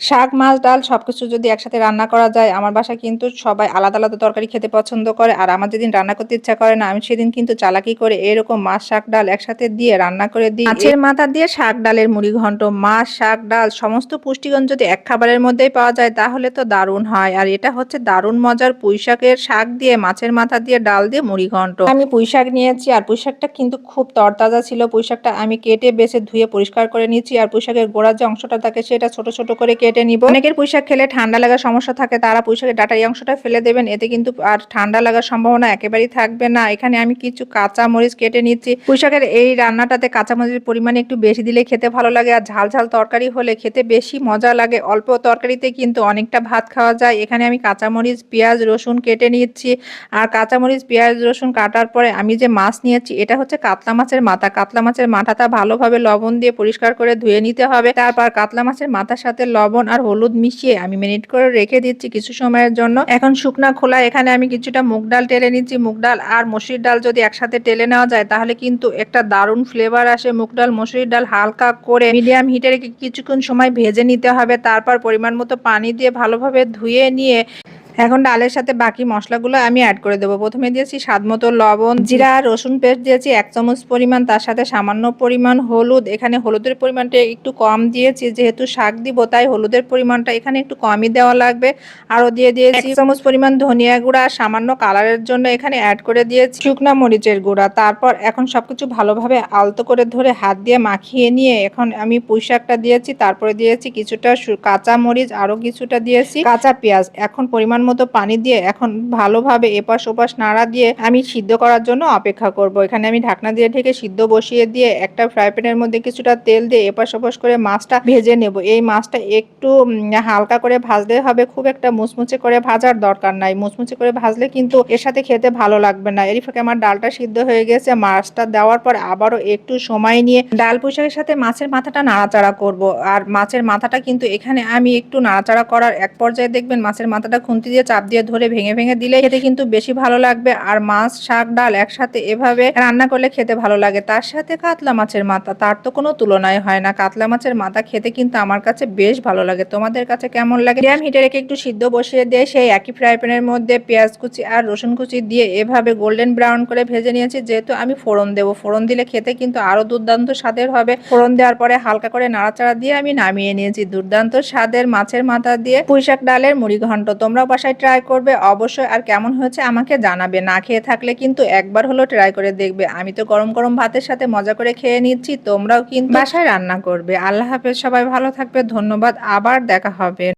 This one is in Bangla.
শাক মাছ ডাল সব কিছু যদি একসাথে রান্না করা যায় আমার বাসায় কিন্তু সবাই আলাদা আলাদা তরকারি খেতে পছন্দ করে। আর আমার যেদিন রান্না করতে ইচ্ছা করে না আমি সেদিন কিন্তু চালাকি করে এরকম মাছ শাক ডাল একসাথে দিয়ে রান্না করে দিই। মাছের মাথা দিয়ে শাক ডালের মুড়ি ঘন্ট মাছ শাক ডাল সমস্ত পুষ্টিগুণ যদি এক খাবারের মধ্যেই পাওয়া যায় তাহলে তো দারুণ হয়। আর এটা হচ্ছে দারুণ মজার পুঁই শাকের শাক দিয়ে মাছের মাথা দিয়ে ডাল দিয়ে মুড়ি ঘন্ট। আমি পুঁই শাক নিয়েছি আর পুঁই শাকটা কিন্তু খুব তরতাজা ছিল। পুঁই শাকটা আমি কেটে বেছে ধুয়ে পরিষ্কার করে নিয়েছি। আর পুঁই শাকের গোড়ার যে অংশটা থাকে সেটা ছোট ছোট করে কেটে নিব। অনেকের পুঁইশাক খেলে ঠান্ডা লাগার সমস্যা থাকে, তারা পুঁইশাকের ডাটার অংশটা ফেলে দেবেন, এতে কিন্তু আর ঠান্ডা লাগার সম্ভাবনা একেবারেই থাকবে না। এখানে আমি কিছু কাঁচা মরিচ কেটে নিচ্ছি। পুঁইশাকের এই রান্নাটাতে কাঁচা মরিচের পরিমাণে একটু বেশি দিলে খেতে ভালো লাগে আর ঝাল ঝাল তরকারি হলে খেতে বেশি মজা লাগে। অল্প তরকারিতে কিন্তু অনেকটা ভাত খাওয়া যায়। এখানে আমি কাঁচামরিচ পেঁয়াজ, রসুন কেটে নিচ্ছি। আর কাঁচামরিচ পেঁয়াজ, রসুন কাটার পরে আমি যে মাছ নিয়েছি, এটা হচ্ছে কাতলা মাছের মাথা। কাতলা মাছের মাথাটা ভালোভাবে লবণ দিয়ে পরিষ্কার করে ধুয়ে নিতে হবে। তারপর কাতলা মাছের মাথার সাথে লবণ আর হলুদ মিশিয়ে আমি মিনিট করে রেখে দিচ্ছি কিছু সময়ের জন্য। এখন শুকনা খোলা, এখানে আমি কিছুটা মুগ ডাল টেলে নিচ্ছি। মুগ ডাল আর মসুরির ডাল যদি একসাথে টেলে নেওয়া যায়, তাহলে কিন্তু একটা দারুণ ফ্লেভার আসে। মুগ ডাল, মসুরির ডাল হালকা করে মিডিয়াম হিটে রেখে কিছুক্ষণ সময় ভেজে নিতে হবে। তারপর পরিমাণ মতো পানি দিয়ে ভালোভাবে ধুয়ে নিয়ে এখন ডালের সাথে বাকি মশলাগুলো আমি অ্যাড করে দেবো। প্রথমে দিয়েছি স্বাদ মতো লবণ জিরা রসুন পেস্ট দিয়েছি এক চামচ পরিমাণ তার সাথে সামান্য পরিমাণ হলুদ। এখানে হলুদের পরিমাণটা একটু কম দিয়েছি যেহেতু শাক দিব তাই হলুদের পরিমাণটা এখানে একটু কমই দেওয়া লাগবে। আরও দিয়ে দিয়েছি চামচ পরিমাণ ধনিয়া গুঁড়া সামান্য কালারের জন্য এখানে অ্যাড করে দিয়েছি শুকনা মরিচের গুঁড়া। তারপর এখন সবকিছু ভালোভাবে আলতো করে ধরে হাত দিয়ে মাখিয়ে নিয়ে এখন আমি পুঁই শাকটা দিয়েছি তারপরে দিয়েছি কিছুটা কাঁচা মরিচ আরও কিছুটা দিয়েছি কাঁচা পেঁয়াজ। এখন পরিমাণ মতো পানি দিয়ে এখন ভালোভাবে এপাশ ওপাশ নাড়া দিয়ে আমি সিদ্ধ করার জন্য অপেক্ষা করব। এখানে আমি ঢাকনা দিয়ে ঢেকে সিদ্ধ বসিয়ে দিয়ে একটা ফ্রাই প্যানের মধ্যে কিছুটা তেল দিয়ে এপাশ ওপাশ করে মাছটা ভেজে নেব। এই মাছটা একটু হালকা করে ভাজলে হবে। খুব একটা মুচমুচে করে ভাজার দরকার নাই। মুচমুচে করে ভাজলে কিন্তু এর সাথে খেতে ভালো লাগবে না। এরই ফাঁকে আমার ডালটা সিদ্ধ হয়ে গেছে। মাছটা দেওয়ার পর আবারও একটু সময় নিয়ে ডাল পোশাকের সাথে মাছের মাথাটা নাড়াচাড়া করব। আর মাছের মাথাটা কিন্তু এখানে আমি একটু নাড়াচাড়া করার এক পর্যায়ে দেখবেন মাছের মাথাটা খুন্তি দিয়ে চাপ দিয়ে ধরে ভেঙে ভেঙে দিলে খেতে কিন্তু বেশি ভালো লাগবে। আর মাছ, শাক, ডাল একসাথে এভাবে রান্না করলে খেতে ভালো লাগে। তার সাথে কাতলা মাছের মাথা, তার তো কোনো তুলনায় হয় না। কাতলা মাছের মাথা খেতে কিন্তু আমার কাছে বেশ ভালো লাগে। তোমাদের কাছে কেমন লাগে? ড্যাম হিটে রেখে একটু সিদ্ধ বসিয়ে দিয়ে সেই একই ফ্রাই প্যানের মধ্যে পেঁয়াজ কুচি আর রসুন কুচি দিয়ে এভাবে গোল্ডেন ব্রাউন করে ভেজে নিয়েছি। যেহেতু আমি ফোড়ন দেবো, ফোড়ন দিলে খেতে কিন্তু আরও দুর্দান্ত স্বাদের হবে। ফোড়ন দেওয়ার পরে হালকা করে নাড়াচাড়া দিয়ে আমি নামিয়ে নিয়েছি। দুর্দান্ত স্বাদের মাছের মাথা দিয়ে পুঁইশাক ডালের মুড়ি ঘন্ট। তোমরাও বাসায় ট্রাই করবে অবশ্যই। আর কেমন হয়েছে আমাকে জানাবে। না খেয়ে থাকলে কিন্তু একবার হলো ট্রাই করে দেখবে। আমি তো গরম গরম ভাতের সাথে মজা করে খেয়ে নিচ্ছি তোমরাও কিন্তু বাসায় রান্না করবে। আল্লাহ হাফেজ। সবাই ভালো থাকবে। ধন্যবাদ। আবার দেখা হবে।